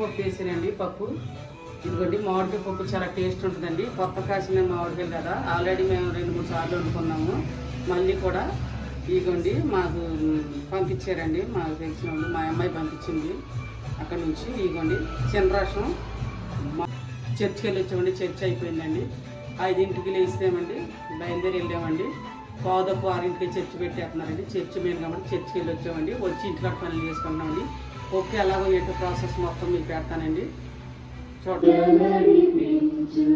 పప్పు వేసానండి పప్పు. ఇదిగోండి మామిడికాయ పప్పు చాలా టేస్ట్ ఉంటుందండి. కొత్త కాసిన మామిడికాయలు కదా ఆల్రెడీ మేము రెండు మూడు సార్లు వండుకున్నాము. మళ్ళీ కూడా ఇదిగోండి మాకు పంపించారండి. మాకు తెలిసిన వాళ్ళు మా అమ్మాయి పంపించింది. అక్కడ నుంచి ఇదిగోండి చంద్రాసం మా చర్చికి వెళ్ళి వచ్చామండి చర్చ్ అయిపోయిందండి. ఐదింటికి లేస్తామండి బయలుదేరి వెళ్ళామండి. పాదపు ఆరింటికి చర్చి పెట్టేస్తున్నారండి. చర్చి మేము కాబట్టి చర్చికి వెళ్ళి వచ్చామండి వచ్చి ఇంటికాడ పనులు చేసుకుంటున్నామండి. ఓకే ఎలాగో ఏంటో ప్రాసెస్ మొత్తం మీకు పెడతానండి. చూడండి. నడిపించు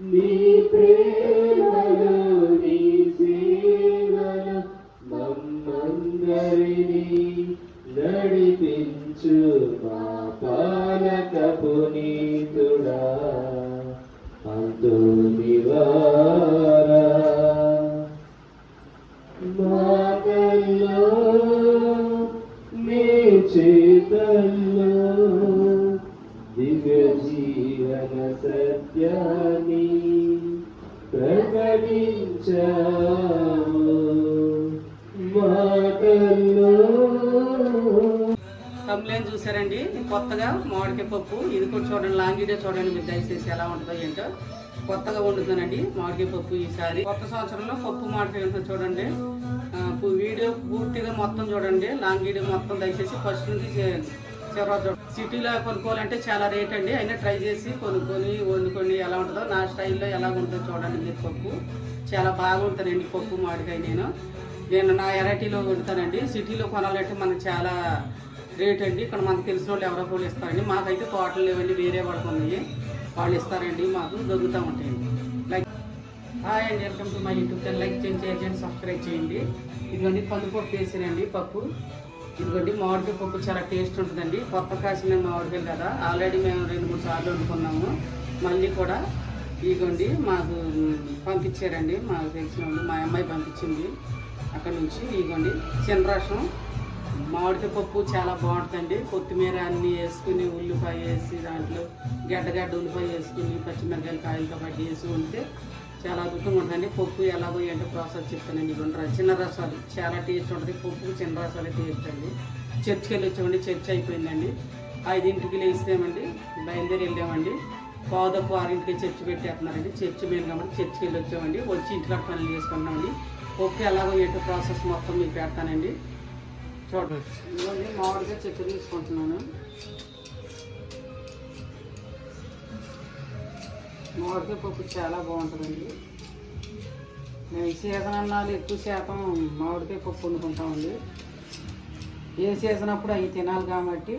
నీ ప్రేమలో నీ నడిపించు పునీతుడా చేతల్లో దివ్య జీవన సత్యాన్ని ప్రకటించావు. మాటల్లో చూసారండి కొత్తగా మామిడికాయ పప్పు ఇది కూడా చూడండి లాంగ్ వీడియో చూడండి మీరు దయచేసి ఎలా ఉంటుందో ఏంటో. కొత్తగా వండుతానండి మామిడికాయ పప్పు ఈసారి. కొత్త సంవత్సరంలో పప్పు మామిడికాయ చూడండి. వీడియో పూర్తిగా మొత్తం చూడండి. లాంగ్ వీడియో మొత్తం దయచేసి ఫస్ట్ నుంచి చివరి చూడండి. సిటీలో కొనుక్కోవాలంటే చాలా రేట్ అండి. అయినా ట్రై చేసి కొనుక్కొని వండుకొని ఎలా ఉంటుందో నా స్టైల్లో ఎలా ఉంటుందో చూడండి మీరు పప్పు. చాలా బాగుంటుందండి పప్పు మామిడికాయ నేను. నేను నా వెరైటీలో వండుతానండి. సిటీలో కొనాలంటే మనకు చాలా రేట్ అండి. ఇక్కడ మనకు తెలిసిన వాళ్ళు ఎవరో కూడా ఇస్తారండి. మాకైతే తోటలు లేవండి వేరే వాళ్ళకు ఉన్నాయి. వాళ్ళు ఇస్తారండి మాకు దొరుకుతూ ఉంటాయండి. హాయ్ అండి welcome to my YouTube channel like చేయండి షేర్ చేయండి సబ్స్క్రైబ్ చేయండి. ఇదిగోండి కందిపప్పు వేసానండి పప్పు. ఇదిగోండి మామిడికాయ పప్పు చాలా టేస్ట్ ఉంటుందండి. కొత్త కాసిన మామిడికాయలు కదా ఆల్రెడీ మేము రెండు మూడు సార్లు వండుకున్నాము. మళ్ళీ కూడా ఇదిగోండి మాకు పంపించారండి. మాకు తెలిసిన వాళ్ళు మా అమ్మాయి పంపించింది. అక్కడ నుంచి ఇదిగోండి రసం మామిడికాయ పప్పు చాలా బాగుంటుందండి. కొత్తిమీర అన్నీ వేసుకుని ఉల్లిపాయ వేసి దాంట్లో గడ్డగడ్డ ఉల్లిపాయ వేసుకుని పచ్చిమిరకాయలు కాయలతో పట్టి వేసి ఉంటే చాలా అద్భుతంగా ఉంటుంది పప్పు ఎలాగో ఏంటో ప్రాసెస్ చెప్తానండి. ఇవ్వండి చిన్న రసాలు చాలా టేస్ట్ ఉంటుంది. పప్పు చిన్న రసాలు టేస్ట్ అండి. చర్చికి వెళ్ళి వచ్చామండి. చర్చ్ అయిపోయిందండి. ఐదింటికి లేస్తామండి. బయలుదేరి వెళ్ళామండి. పావుదప్పు ఆరింటికి చర్చి పెట్టేస్తున్నారండి. చర్చి మేము కాబట్టి చర్చికి వెళ్ళి వచ్చామండి. వచ్చి ఇంటికాడ పనులు చేసుకున్నామండి పప్పు ఎలాగో ఏంటో ప్రాసెస్ మొత్తం మీకు పెడతానండి. చూడండి. మామూలుగా మామిడిగా చక్కెర తీసుకుంటున్నాను. మామిడికాయ పప్పు చాలా బాగుంటుందండి. మేము సీజన్ అన్నాలు ఎక్కువ శాతం మామిడికాయ పప్పు వండుకుంటామండి. ఏ సీజన్ అప్పుడు అవి తినాలి కాబట్టి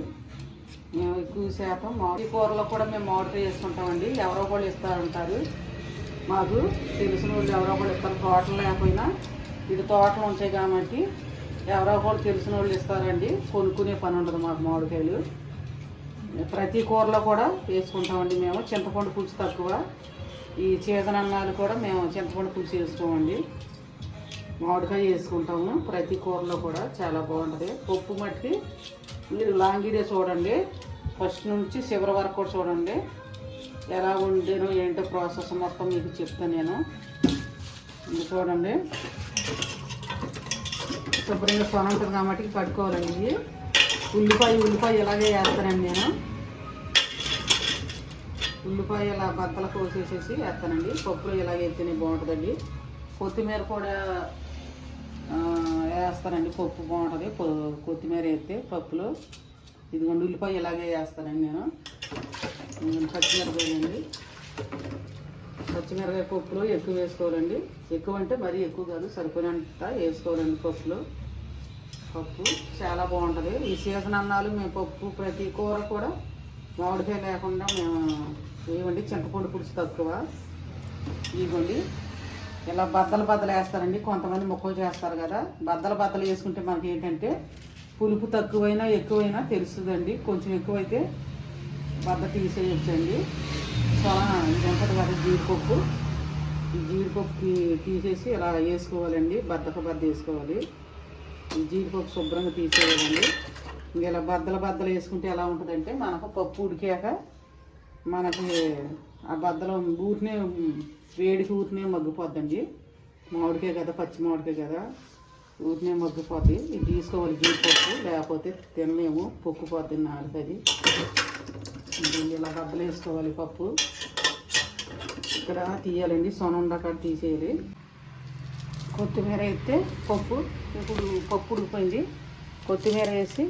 మేము ఎక్కువ శాతం మామిడి కూరలో కూడా మేము మామిడికాయ వేసుకుంటామండి. ఎవరో కూడా ఇస్తారంటారు. మాకు తెలిసిన వాళ్ళు ఎవరో కూడా ఇస్తారు. తోటలు లేకపోయినా ఇది తోటలు ఉంటాయి కాబట్టి ఎవరో కూడా తెలిసిన వాళ్ళు ఇస్తారండి. కొనుక్కునే పని ఉండదు మాకు మామిడికాయలు. ప్రతి కూరలో కూడా వేసుకుంటామండి మేము. చింతపండు పులుసు తక్కువ. ఈ సీజన్ అన్నాలు కూడా మేము చింతపండు పులుసు వేసుకోమండి. మామిడికాయ వేసుకుంటాము. ప్రతి కూరలో కూడా చాలా బాగుంటుంది. పప్పు మట్టి మీరు లాంగిడే చూడండి. ఫస్ట్ నుంచి చివరి వరకు కూడా చూడండి. ఎలా వండాను ఏంటో ప్రాసెస్ మొత్తం మీకు చెప్తాను నేను. ఇది చూడండి. శుభ్రంగా సొన ఉంటుంది కాబట్టి పట్టుకోవాలండి. ఉల్లిపాయ ఉల్లిపాయ ఇలాగే వేస్తానండి నేను? ఉల్లిపాయ ఇలా బద్దలు కోసేసేసి వేస్తానండి. పప్పులో ఇలాగే వేస్తేనే బాగుంటుందండి. కొత్తిమీర కూడా వేస్తానండి. పప్పు బాగుంటుంది. కొత్తిమీర వేస్తే పప్పులో. ఇదిగోండి ఉల్లిపాయ ఇలాగే వేస్తానండి నేను. ఇదిగోండి అండి. పచ్చిమిరపకాయ పప్పులో ఎక్కువ వేసుకోవాలండి. ఎక్కువ అంటే మరీ ఎక్కువ కాదు సరిపోయినంత వేసుకోవాలండి పప్పులో. పప్పు చాలా బాగుంటుంది. ఈ సీజన్ అన్నాలు మేము పప్పు ప్రతి కూర కూడా మామిడికాయ లేకుండా మేము వేయమండి చింతపండు పులుసు తక్కువ. ఇవ్వండి. ఇలా బద్దలు బద్దలు వేస్తారండి. కొంతమంది మొక్కలు చేస్తారు కదా. బద్దలు బద్దలు వేసుకుంటే మనకి ఏంటంటే పులుపు తక్కువైనా ఎక్కువైనా తెలుస్తుందండి. కొంచెం ఎక్కువైతే బద్ద తీసేయచ్చండి. చాలా ఇదంతటి కదా జీడిపప్పు. ఈ జీడిపప్పు తీసేసి ఇలా వేసుకోవాలండి. బద్దక బద్ద వేసుకోవాలి. జీడిపప్పు శుభ్రంగా తీసేయాలండి ఇంక ఇలా బద్దలు బద్దలు వేసుకుంటే ఎలా ఉంటుందంటే మనకు పప్పు ఉడికాక మనకి ఆ బద్దలు ఊరినే వేడికి ఊరినే మగ్గిపోద్దండి. మామిడికాయ కదా పచ్చి మామిడికాయ కదా ఊరినే మగ్గిపోద్ది. ఇది తీసుకోవాలి జీడిపప్పు లేకపోతే తినలేము పొక్కుపోద్ది నాడుతుంది దీన్ని ఇలా బద్దలు వేసుకోవాలి పప్పు. ఇక్కడ తీయాలండి సొన కాడ తీసేయాలి. కొత్తిమీర అయితే పప్పు ఇప్పుడు పప్పు ఉడికిపోయింది. కొత్తిమీర వేసి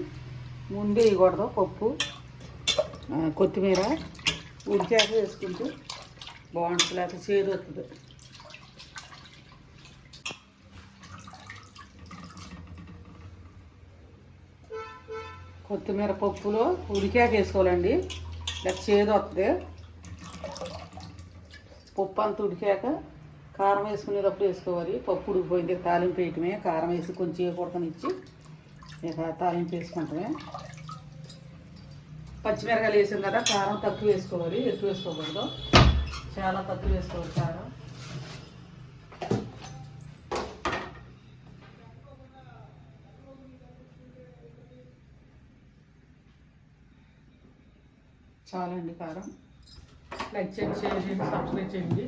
ముందే వేయకూడదు పప్పు కొత్తిమీర ఉడికాక వేసుకుంటూ బాగుంటుంది లేకపోతే చేదు వస్తుంది కొత్తిమీర పప్పులో ఉడికాక వేసుకోవాలండి లేకపోతే చేదు వస్తుంది పప్పు అంతా ఉడికాక కారం వేసుకునేటప్పుడు వేసుకోవాలి. పప్పు ఉడికిపోయింది తాలింపు వేయటమే. కారం వేసి కొంచెం ఉడకనిచ్చి ఇక తాలింపు వేసుకుంటామే. పచ్చిమిరకాయలు వేసాం కదా కారం తక్కువ వేసుకోవాలి. ఎక్కువ వేసుకోకూడదు. చాలా తక్కువ వేసుకోవాలి కారం. చాలండి కారం. లైక్ చేయండి షేర్ చేయండి సబ్స్క్రైబ్ చేయండి.